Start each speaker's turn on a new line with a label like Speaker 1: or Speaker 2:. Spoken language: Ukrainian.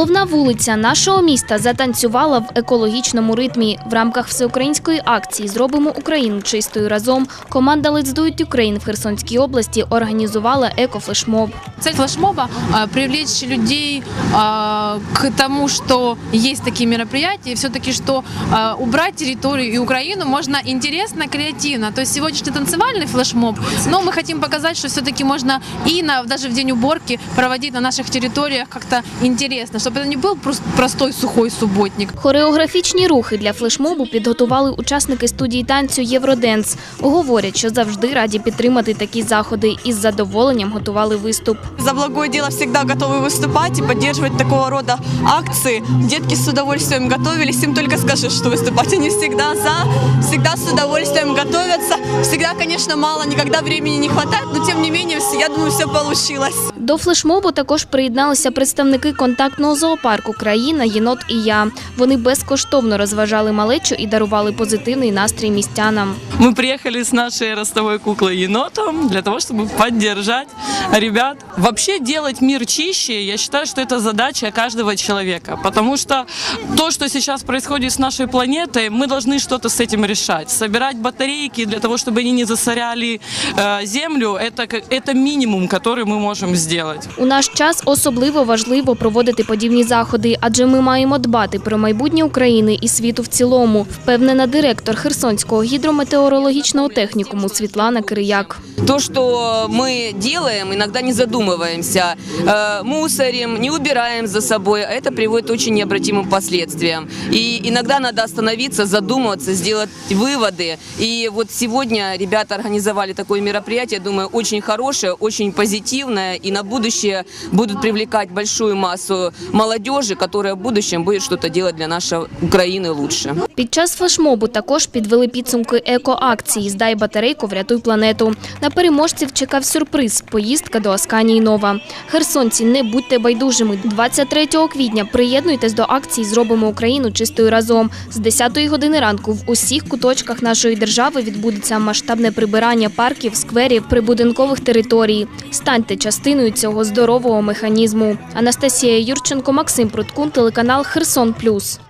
Speaker 1: Головна вулиця нашого міста затанцювала в екологічному ритмі. В рамках всеукраїнської акції Зробимо Україну чистою разом. Команда Let's Do It Ukraine в Херсонській області організувала екофлешмоб.
Speaker 2: Цель флешмоба привлечь людей к тому, что есть такие мероприятия, все-таки, что а, убрать территорию и Украину можно интересно, креативно. То есть сегодняшний танцевальный флешмоб, но мы хотим показать, что все-таки можно и на, даже в день уборки проводить на наших территориях как-то интересно, чтобы это не был просто простой сухой субботник.
Speaker 1: Хореографічні рухи для флешмобу підготували учасники студії танцю Євроденс. Говорять, що завжди раді підтримати такі заходи і з задоволенням готували виступ.
Speaker 3: За благое дело всегда готовы выступать и поддерживать такого рода акции. Детки с удовольствием готовились, им только скажешь, что выступать. Они всегда за, всегда с удовольствием готовятся. Всегда, конечно, мало, никогда времени не хватает, но тем не менее, я думаю, все получилось.
Speaker 1: До флешмобу також приєдналися представники контактного зоопарку Країна, єнот і я. Вони безкоштовно розважали малечу і дарували позитивний настрій містянам.
Speaker 4: Ми приїхали з нашою ростовою куклою єнотом для того, щоб поддержать ребят. Вообще делать мир чище, я считаю, что это задача каждого человека. Потому что то, что сейчас происходит с нашей планетой, мы должны что-то с этим решать. Собирать батарейки для того, чтобы они не засоряли э, землю, это, как- это минимум, который мы можем сделать.
Speaker 1: У наш час особливо важливо проводити подібні заходи, адже ми маємо дбати про майбутнє України і світу в цілому, впевнена директор Херсонського гідрометеорологічного технікуму Світлана Кирияк.
Speaker 5: То, что мы делаем, иногда не задумываемся, э, мусорим, не убираем за собой, а это приводит к очень необратимым последствиям. И иногда надо остановиться, задуматься, сделать выводы. И вот сегодня ребята организовали такое мероприятие, думаю, очень хорошее, очень позитивное, и на будущее будут привлекать большую массу молодежи, которая в будущем будет что-то делать для нашей Украины лучше.
Speaker 1: Під час флешмобу також підвели підсумки екоакції Здай батарейку, врятуй планету. На переможців чекав сюрприз поїздка до Асканії Нова. Херсонці, не будьте байдужими. 23 квітня приєднуйтесь до акції Зробимо Україну чистою разом. З 10 години ранку в усіх куточках нашої держави відбудеться масштабне прибирання парків, скверів, прибудинкових територій. Станьте частиною цього здорового механізму. Анастасія Юрченко, Максим Пруткун, телеканал Херсон Плюс.